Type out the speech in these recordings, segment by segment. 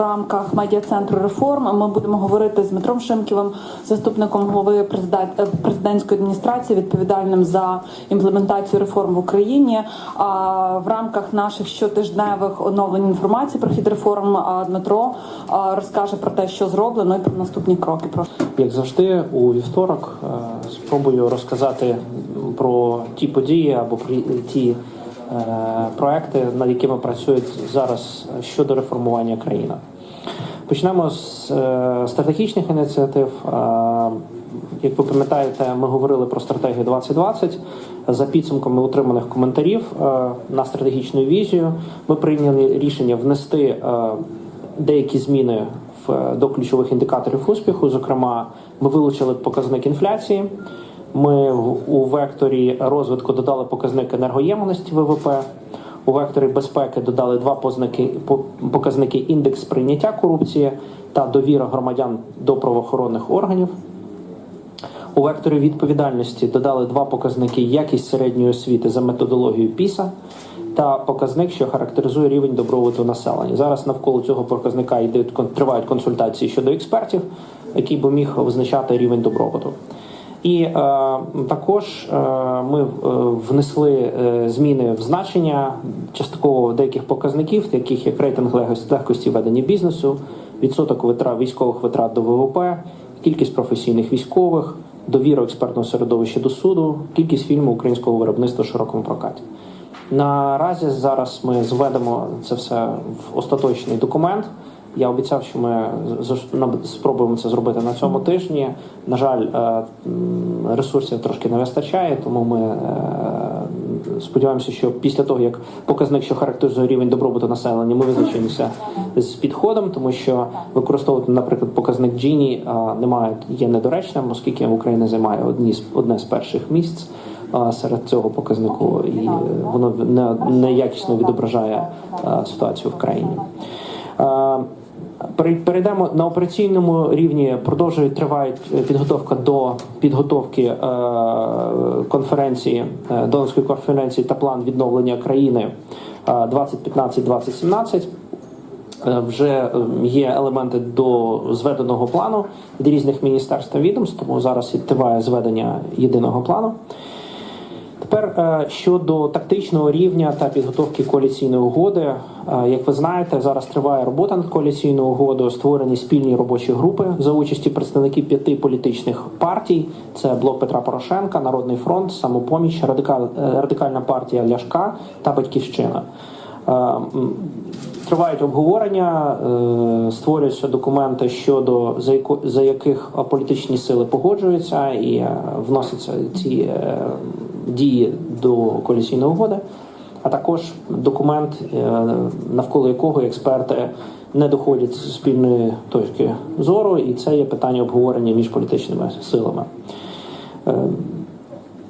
рамках медіа центру реформ. Ми будемо говорити з Дмитром Шимківим, заступником голови е, президентської адміністрації, відповідальним за імплементацію реформ в Україні. А в рамках наших щотижневих оновлень інформації про хід реформ Дмитро розкаже про те, що зроблено, і про наступні кроки. Прошу. Як завжди, у вівторок е, спробую розказати про ті події або про ті проекти, над якими працюють зараз щодо реформування країни. Почнемо з е, стратегічних ініціатив. Е, Як ви пам'ятаєте, ми говорили про стратегію 2020. За підсумками отриманих коментарів е, на стратегічну візію, ми прийняли рішення внести е, деякі зміни до ключових індикаторів успіху. Зокрема, ми вилучили показник інфляції. Ми у векторі розвитку додали показник енергоємності ВВП. У векторі безпеки додали два познаки по- показники індекс прийняття корупції та довіра громадян до правоохоронних органів. У векторі відповідальності додали два показники якість середньої освіти за методологією ПІСА та показник, що характеризує рівень добробуту населення. Зараз навколо цього показника йдуть тривають консультації щодо експертів, який би міг визначати рівень добробуту. І е, також е, ми е, внесли е, зміни в значення частково деяких показників, таких як рейтинг легкості- ведення бізнесу, відсоток витрат військових витрат до ВВП, кількість професійних військових, довіра експертного середовища до суду, кількість фільму українського виробництва в широкому прокаті. Наразі зараз ми зведемо це все в остаточний документ. Я обіцяв, що ми спробуємо це зробити на цьому тижні. На жаль, е, ресурсів трошки не вистачає, тому ми е, сподіваємося, що після того, як показник, що характеризує рівень добробуту населення, ми визначимося з підходом, тому що використовувати, наприклад, показник Джіні немає є недоречним, оскільки Україна займає одні з одне з перших місць серед цього показнику, і е, воно не, неякісно відображає е, ситуацію в країні. Е, Перейдемо на операційному рівні. Продовжує триває підготовка до підготовки е, конференції е, донорської конференції та план відновлення країни е, 2015-2017. Е, Вже е, є елементи до зведеного плану від різних міністерств та відомств, тому зараз триває зведення єдиного плану. Тепер е, щодо тактичного рівня та підготовки коаліційної угоди, Е, як ви знаєте, зараз триває робота над коаліційною угодою. Створені спільні робочі групи за участі представників п'яти політичних партій: це блок Петра Порошенка, Народний фронт, самопоміч, радикал, е, радикальна партія Ляшка та Батьківщина. Тривають обговорення, створюються документи щодо за яких політичні сили погоджуються і вносяться ці дії до коаліційної угоди, а також документ, е, навколо якого експерти не доходять з спільної точки зору, і це є питання обговорення між політичними силами. Е,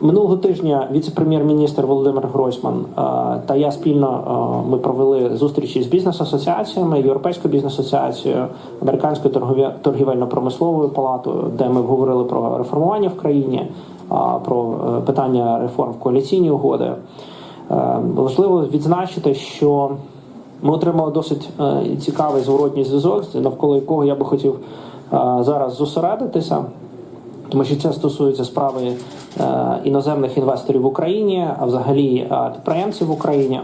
Минулого тижня віце-прем'єр-міністр Володимир Гройсман е, та я спільно ми провели зустрічі з бізнес-асоціаціями, Європейською бізнес-асоціацією, Американською торгівельно-промисловою палатою, де ми говорили про реформування в країні, про е, питання реформ в коаліційній угоди. Е, Важливо відзначити, що ми отримали досить е, цікавий зворотній зв'язок, навколо якого я би хотів зараз зосередитися тому що це стосується справи іноземних інвесторів в Україні, а взагалі підприємців в Україні.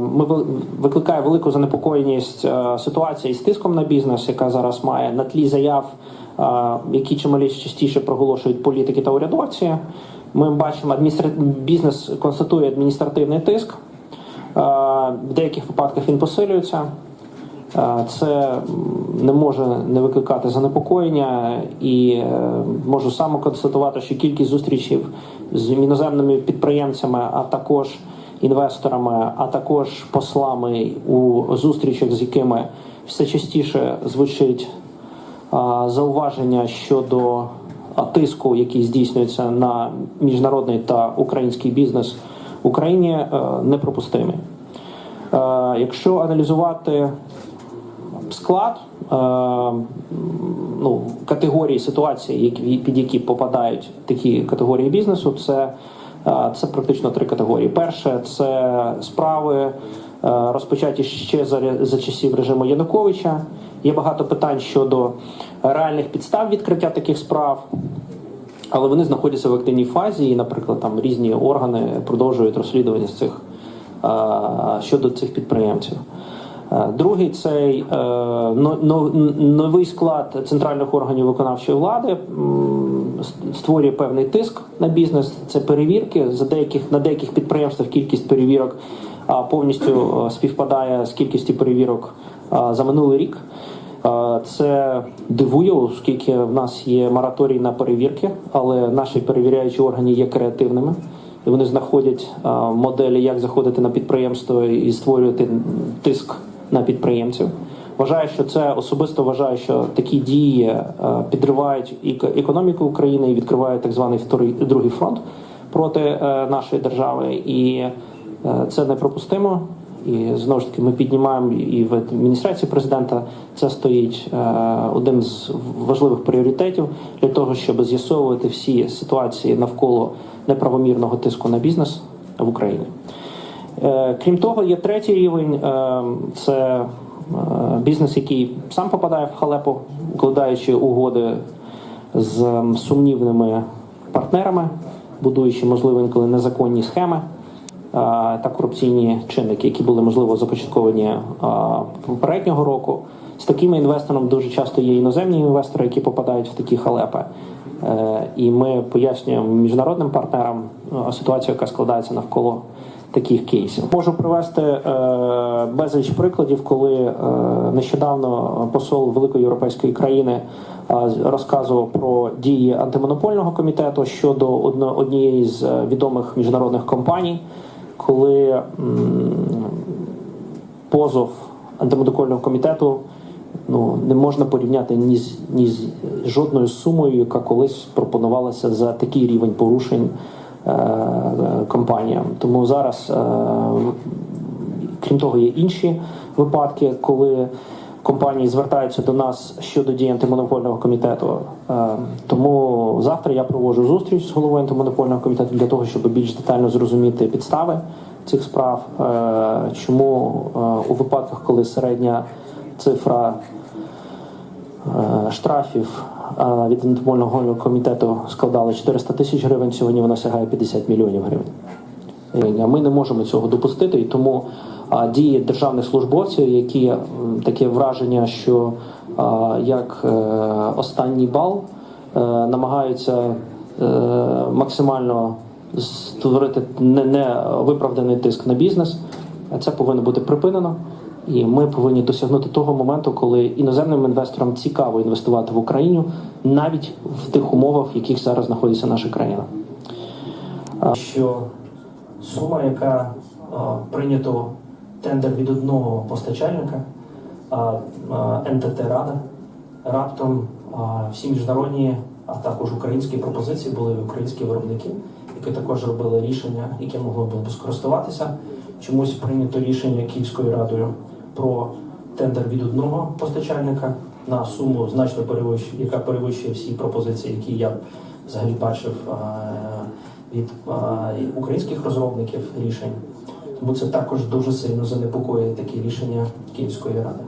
Ми викликає велику занепокоєність ситуація із тиском на бізнес, яка зараз має на тлі заяв, які чималі частіше проголошують політики та урядовці. Ми бачимо, адміністра... бізнес констатує адміністративний тиск. В деяких випадках він посилюється. Це не може не викликати занепокоєння, і е, можу саме констатувати, що кількість зустрічей з іноземними підприємцями, а також інвесторами, а також послами у зустрічах, з якими все частіше звучить зауваження щодо тиску, який здійснюється на міжнародний та український бізнес в Україні, е, неприпустимі. Е, Якщо аналізувати склад е, ну, категорії ситуації, під які попадають такі категорії бізнесу, це, це практично три категорії. Перше це справи розпочаті ще за, за часів режиму Януковича. Є багато питань щодо реальних підстав відкриття таких справ. Але вони знаходяться в активній фазі, і, наприклад, там різні органи продовжують розслідування з цих е, щодо цих підприємців. Е, Другий цей е, но- но- новий склад центральних органів виконавчої влади створює певний тиск на бізнес. Це перевірки за деяких на деяких підприємствах. Кількість перевірок повністю е, співпадає з кількістю перевірок за минулий рік. Е, Це дивує, оскільки в нас є мораторій на перевірки, але наші перевіряючі органи є креативними. І вони знаходять е, моделі, як заходити на підприємство і створювати тиск на підприємців. Вважаю, що це особисто вважаю, що такі дії е, підривають економіку України і відкривають так званий другий фронт проти е, нашої держави, і е, це непропустимо. І знову ж таки ми піднімаємо і в адміністрації президента. Це стоїть е, один з важливих пріоритетів для того, щоб з'ясовувати всі ситуації навколо неправомірного тиску на бізнес в Україні. Е, Крім того, є третій рівень е, це е, бізнес, який сам попадає в халепу, укладаючи угоди з сумнівними партнерами, будуючи, можливо, інколи незаконні схеми е, та корупційні чинники, які були можливо започатковані е, попереднього року. З такими інвесторами дуже часто є іноземні інвестори, які попадають в такі халепи. Е, І ми пояснюємо міжнародним партнерам е, ситуацію, яка складається навколо таких кейсів. Можу привести е, безліч прикладів, коли е, нещодавно посол великої європейської країни е, розказував про дії антимонопольного комітету щодо однієї з е, відомих міжнародних компаній, коли позов антимонопольного комітету ну не можна порівняти ні з ні з жодною сумою, яка колись пропонувалася за такий рівень порушень е, компаніям. Тому зараз, е, крім того, є інші випадки, коли компанії звертаються до нас щодо дій антимонопольного комітету. Е, Тому завтра я проводжу зустріч з головою антимонопольного комітету для того, щоб більш детально зрозуміти підстави цих справ. Е, Чому е, у випадках, коли середня цифра штрафів від антимонопольного комітету складала 400 тисяч гривень, сьогодні вона сягає 50 мільйонів гривень. Ми не можемо цього допустити, і тому дії державних службовців, які таке враження, що як е, останній бал е, намагаються е, максимально створити не, не виправданий тиск на бізнес. Це повинно бути припинено. І ми повинні досягнути того моменту, коли іноземним інвесторам цікаво інвестувати в Україну навіть в тих умовах, в яких зараз знаходиться наша країна. Що сума, яка прийнято тендер від одного постачальника, НТТ Рада, раптом всі міжнародні, а також українські пропозиції були українські виробники, які також робили рішення, яке могло б скористуватися. Чомусь прийнято рішення Київською радою про тендер від одного постачальника на суму значно перевищує, яка перевищує всі пропозиції, які я взагалі бачив від українських розробників рішень. Тому це також дуже сильно занепокоює такі рішення Київської ради.